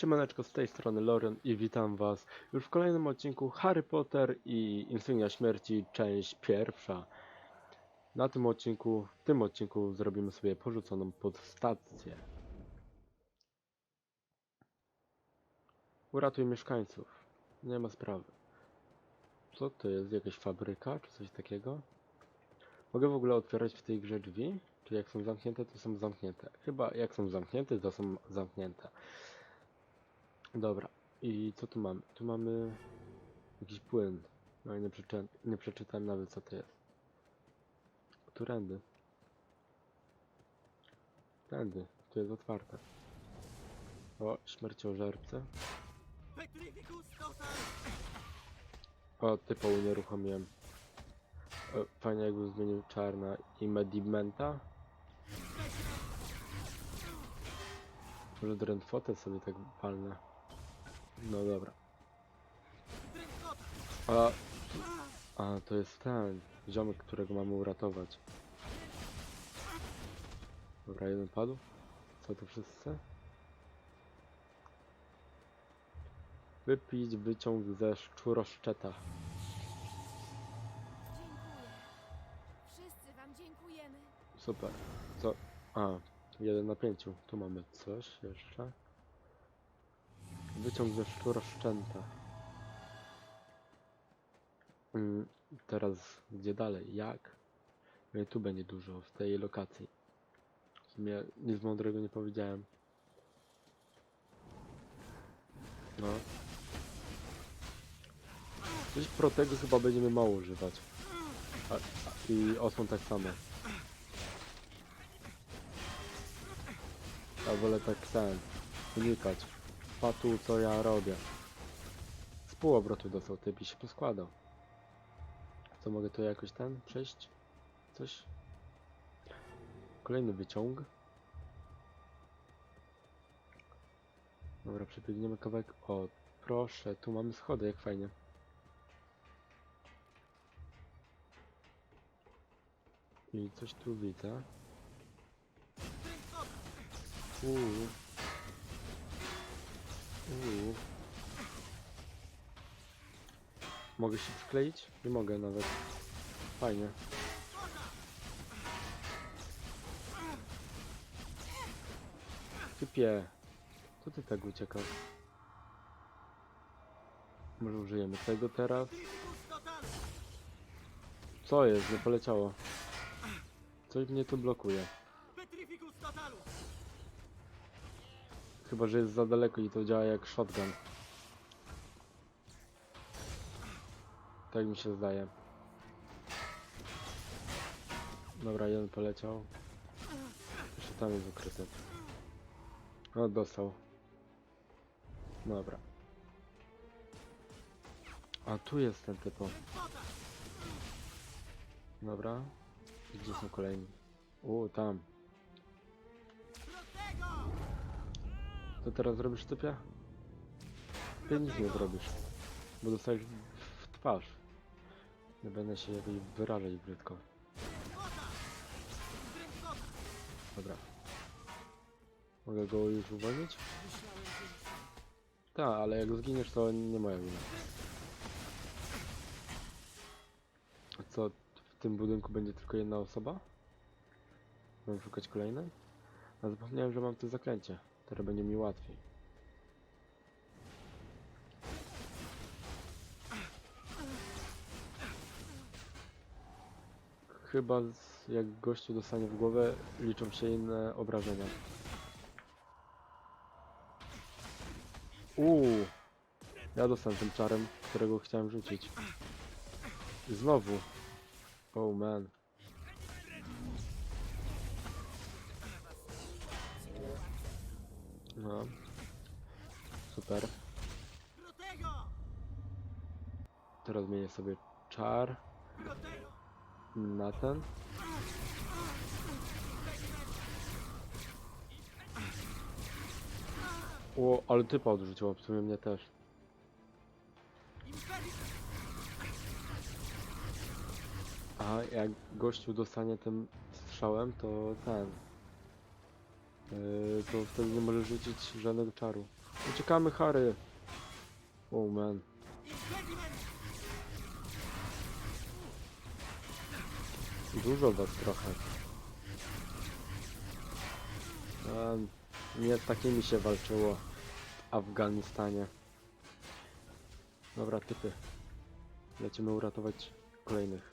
Siemaneczko, z tej strony Loren i witam was już w kolejnym odcinku Harry Potter i Insygnia Śmierci, część pierwsza. Na tym odcinku, w tym odcinku zrobimy sobie porzuconą podstację. Uratuj mieszkańców. Nie ma sprawy. Co to jest? Jakaś fabryka czy coś takiego? Mogę w ogóle otwierać w tej grze drzwi? Czy jak są zamknięte, to są zamknięte? Chyba jak są zamknięte, to są zamknięte. Dobra, i co tu mamy? Tu mamy jakiś płyn. No i nie, przeczy nie przeczytałem nawet co to jest. Którędy? Tędy, tu jest otwarte. O, śmierciożerce. O, typa unieruchomiłem. O, fajnie jakby zmienił czarna i medimenta. Może drętwotę sobie tak palnę. No dobra. A, a to jest ten ziomek, którego mamy uratować. Dobra, jeden padł. Co to wszyscy? Wypić wyciąg ze szczuroszczeta. Dziękuję. Wszyscy wam dziękujemy. Super. Co? A, jeden na pięciu. Tu mamy coś jeszcze. Wyciąg ze szczuroszczęta. Mm, teraz gdzie dalej? Jak? No i tu będzie dużo w tej lokacji. W sumie nic mądrego nie powiedziałem. No. Coś protego chyba będziemy mało używać. A, a, I osłon tak samo. Ja wolę tak ten, unikać. Patu, co ja robię. Z półobrotu dostał typ i się poskładał. Co, mogę tu jakoś ten przejść? Coś? Kolejny wyciąg. Dobra, przebiegniemy kawałek. O, proszę, tu mamy schody, jak fajnie. I coś tu widzę. Uuu. Mogę się przykleić? Nie mogę nawet. Fajnie. Typie. Co ty tak uciekasz? Może użyjemy tego teraz? Co jest? Nie poleciało. Coś mnie tu blokuje. Chyba, że jest za daleko i to działa jak shotgun. Tak mi się zdaje. Dobra, jeden poleciał. Jeszcze tam jest ukryty. No, dostał. Dobra. A tu jest ten typo. Dobra. Gdzie są kolejni? U, tam. Co teraz zrobisz, typie? Ty nic nie zrobisz. Bo dostajesz w twarz. Nie będę się wyrażać brzydko. Dobra. Mogę go już uwolnić? Tak, ale jak zginiesz to nie moja wina. A co, w tym budynku będzie tylko jedna osoba? Mam szukać kolejnej? A zapomniałem, że mam to zaklęcie. Teraz będzie mi łatwiej. Chyba z, jak gościu dostanie w głowę, liczą się inne obrażenia. Uuu! Ja dostałem tym czarem, którego chciałem rzucić. I Znowu. Oh man. No. Super. Teraz zmienię sobie czar! Na ten. O, ale typa odrzuciło, w sumie mnie też. A jak gościu dostanie tym strzałem, to ten. Yy, to wtedy nie może rzucić żadnego czaru. Uciekamy, Harry! Oh man. Dużo was trochę. A, nie z takimi się walczyło w Afganistanie. Dobra, typy. Lecimy uratować kolejnych.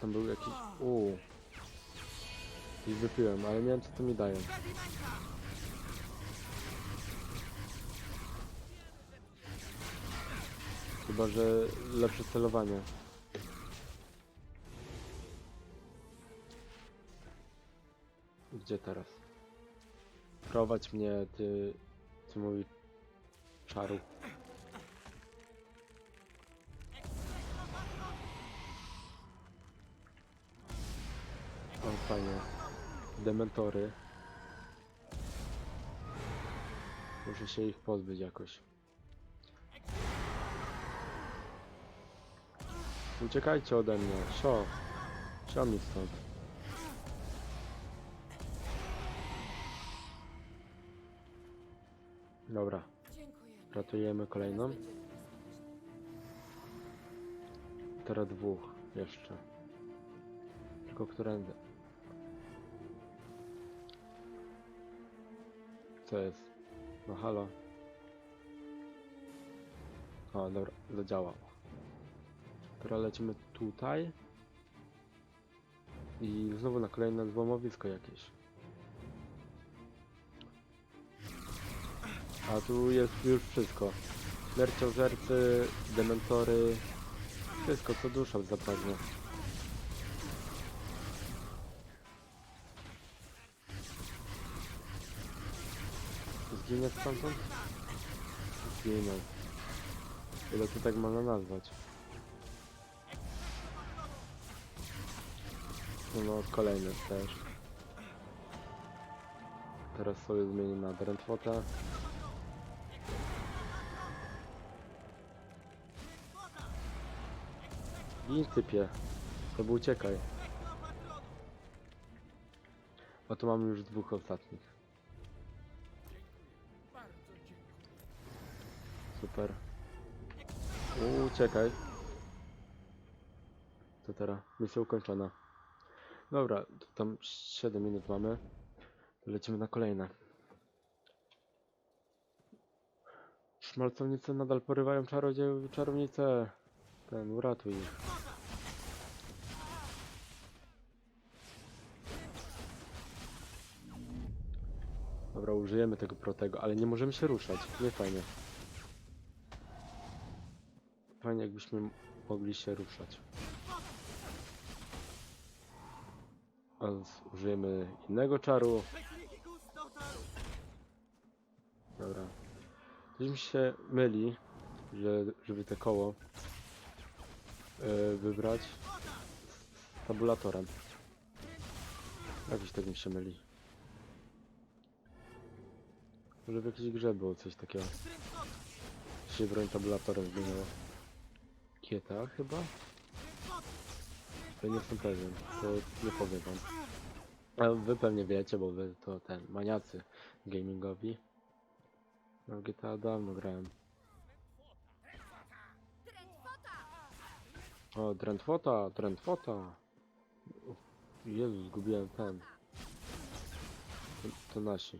Tam był jakiś... Uuu. I wypiłem, ale nie wiem co to mi daje. Chyba, że lepsze celowanie. Gdzie teraz? Prowadź mnie, ty... Ty mój... Czaru. O, fajnie. Dementory. Muszę się ich pozbyć jakoś. Uciekajcie ode mnie, sio. Sio mi stąd. Dobra, ratujemy kolejną. Teraz dwóch jeszcze. Tylko którędy? Co jest? No halo. O, dobra, zadziałało. Teraz lecimy tutaj. I znowu na kolejne złomowisko jakieś. A tu jest już wszystko. Śmierciozercy, dementory. Wszystko co dusza zapragnie. Zginie stamtąd? Zginął. Ile to tak można nazwać? No, kolejny też. Teraz sobie zmienię na Brentfota. Gin typie. To uciekaj. Bo tu mamy już dwóch ostatnich. Super. Uciekaj. To teraz misja ukończona. Dobra, to tam 7 minut mamy. Lecimy na kolejne. Szmalcownice nadal porywają czarodziej, czarownicę. Ten, uratuj ich. Dobra, użyjemy tego protego, ale nie możemy się ruszać. Nie fajnie. Fajnie jakbyśmy mogli się ruszać. A użyjemy innego czaru. Dobra. Coś mi się myli, że, żeby te koło yy, wybrać z, tabulatorem. Jakiś tak mi się myli. Może w jakiejś grze było coś takiego. Że się broń tabulatorem zmieniało. Kieta chyba? To nie jestem pewien, to nie powiem wam. A wy pewnie wiecie, bo wy to ten, maniacy gamingowi. No GTA dawno grałem. O, Drentwota, Drentwota. Jezu, zgubiłem ten. To, to nasi.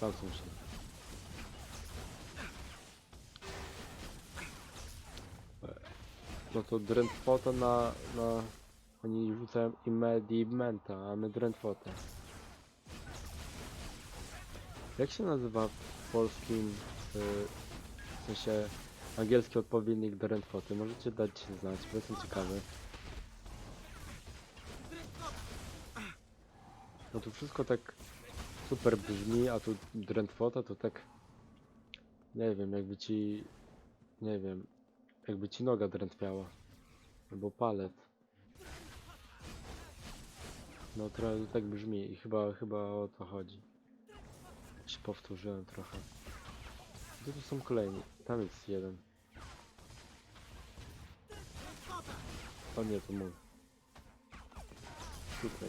Tam są. No to Drentwota na, na... Oni rzucają Impedimenta, a my Drentwotę. Jak się nazywa w polskim, y, w sensie angielski odpowiednik do Drentwoty? Możecie dać znać, bo jestem ciekawy. No tu wszystko tak super brzmi, a tu Drentwota to tak... Nie wiem, jakby ci... Nie wiem, jakby ci noga drętwiała. Albo palec. No trochę tak brzmi i chyba, chyba o to chodzi. Się powtórzyłem trochę. Gdzie tu są kolejni? Tam jest jeden. O nie, to mój. Tutaj.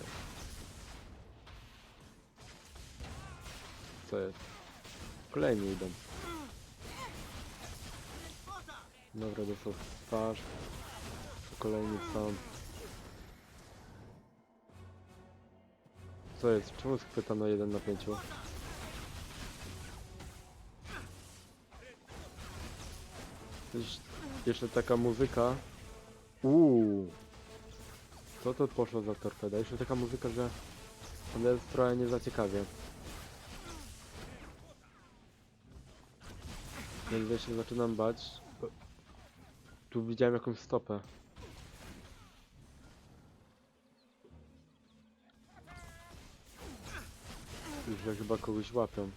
Co jest? Kolejni idą. Dobra, dostał w twarz. Kolejni są. Co jest? Czemu schwytano jeden na pięciu? Jeszcze taka muzyka. Uuu. Co to poszło za torpeda? Jeszcze taka muzyka, że jest trochę nie za ja się zaczynam bać. Tu widziałem jakąś stopę. Że chyba kogoś łapią.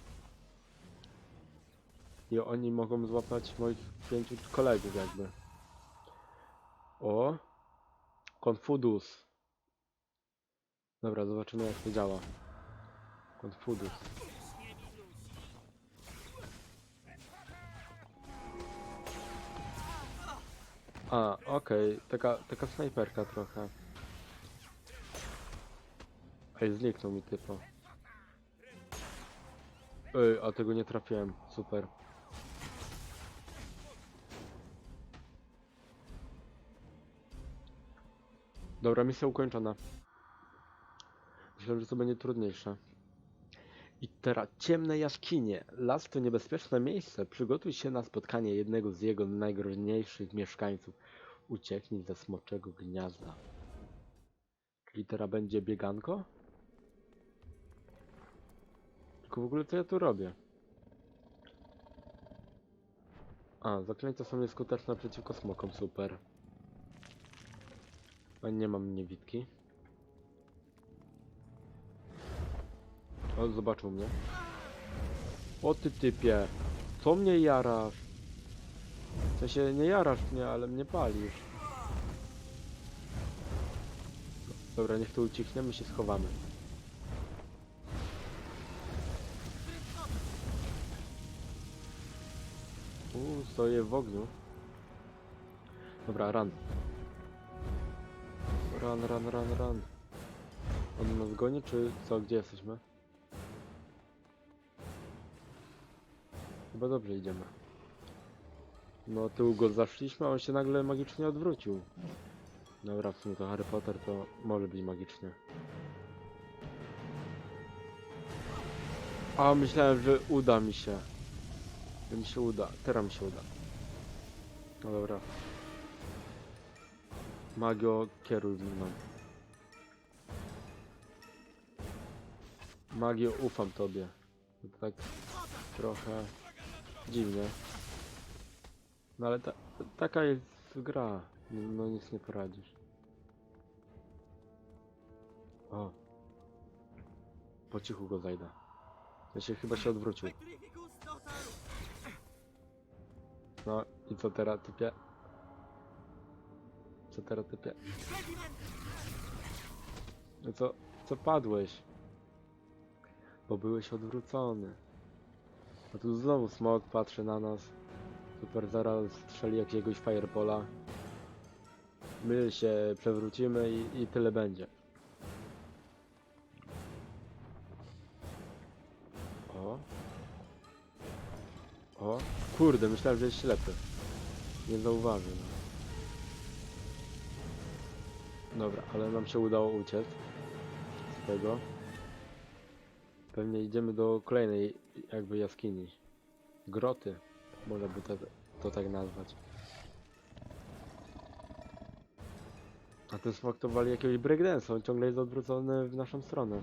I oni mogą złapać moich pięciu kolegów jakby. O! Konfudus. Dobra, zobaczymy jak to działa. Konfudus. A, okej, taka, taka snajperka trochę. Ej, zniknął mi typo. Ej, a tego nie trafiłem, super. Dobra, misja ukończona. Myślę, że to będzie trudniejsze. I teraz ciemne jaskinie. Las to niebezpieczne miejsce. Przygotuj się na spotkanie jednego z jego najgroźniejszych mieszkańców. Ucieknij ze smoczego gniazda. Czyli teraz będzie bieganko? Tylko w ogóle co ja tu robię? A, zaklęcia są nieskuteczne przeciwko smokom, super. A nie mam niewidki. O, zobaczył mnie. O ty typie. Co mnie jarasz? W sensie nie jarasz mnie, ale mnie palisz. Dobra, niech to ucichnie, my się schowamy. Uuu, stoję w ogniu. Dobra, run. Run, run, run, run. On nas goni, czy co? Gdzie jesteśmy? Chyba dobrze idziemy. No tył go zaszliśmy, a on się nagle magicznie odwrócił. Dobra, w sumie to Harry Potter to może być magicznie. A myślałem, że uda mi się. Że mi się uda. Teraz mi się uda. No dobra. Magio, kieruj mną. Magio, ufam tobie. To tak trochę dziwnie. No ale ta, taka jest gra. No, no nic nie poradzisz. O. Po cichu go zajdę. Ja się chyba się odwrócił. No i co teraz typie? Co teraz typie? No co, co padłeś? Bo byłeś odwrócony. A tu znowu smog patrzy na nas. Super, zaraz strzeli jakiegoś firebola. My się przewrócimy i, i tyle będzie. O. O. Kurde, myślałem, że jest ślepy. Nie zauważył. Dobra, ale nam się udało uciec z tego. Pewnie idziemy do kolejnej jakby jaskini. Groty, można by to, to tak nazwać. A ten smok to wali jakiegoś breakdance, on ciągle jest odwrócony w naszą stronę.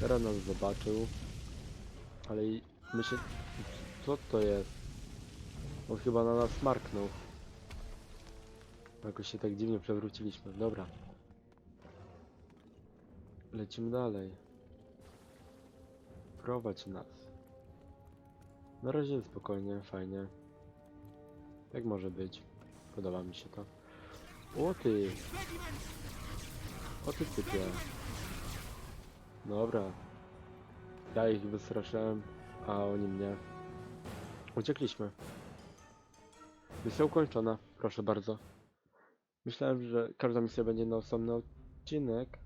Teraz nas zobaczył. Ale i my się... Co to jest? On chyba na nas marknął. Jakoś się tak dziwnie przewróciliśmy. Dobra. Lecimy dalej. Prowadź nas. Na razie spokojnie, fajnie. Jak może być? Podoba mi się to. O ty! O ty typie. Dobra. Ja ich wystraszyłem, a oni mnie. Uciekliśmy. Misja ukończona, proszę bardzo. Myślałem, że każda misja będzie na osobny odcinek,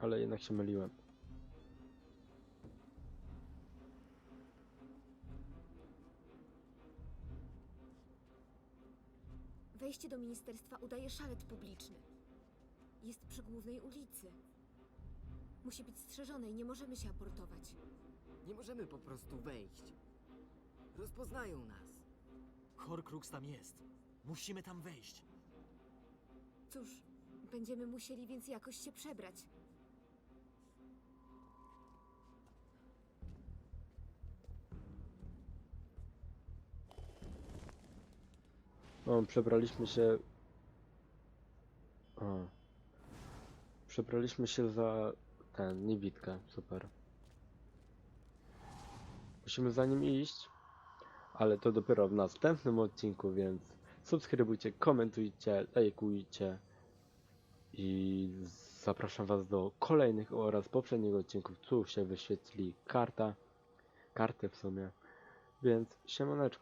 ale jednak się myliłem. Wejście do ministerstwa udaje szalet publiczny. Jest przy głównej ulicy. Musi być strzeżone i nie możemy się aportować. Nie możemy po prostu wejść. Rozpoznają nas. Horcrux tam jest. Musimy tam wejść. Cóż, będziemy musieli więc jakoś się przebrać. O, przebraliśmy się. O. Przebraliśmy się za ten, niewidkę. Super. Musimy za nim iść, ale to dopiero w następnym odcinku, więc subskrybujcie, komentujcie, lajkujcie i zapraszam Was do kolejnych oraz poprzednich odcinków. Tu się wyświetli karta, karty w sumie, więc siemaneczko.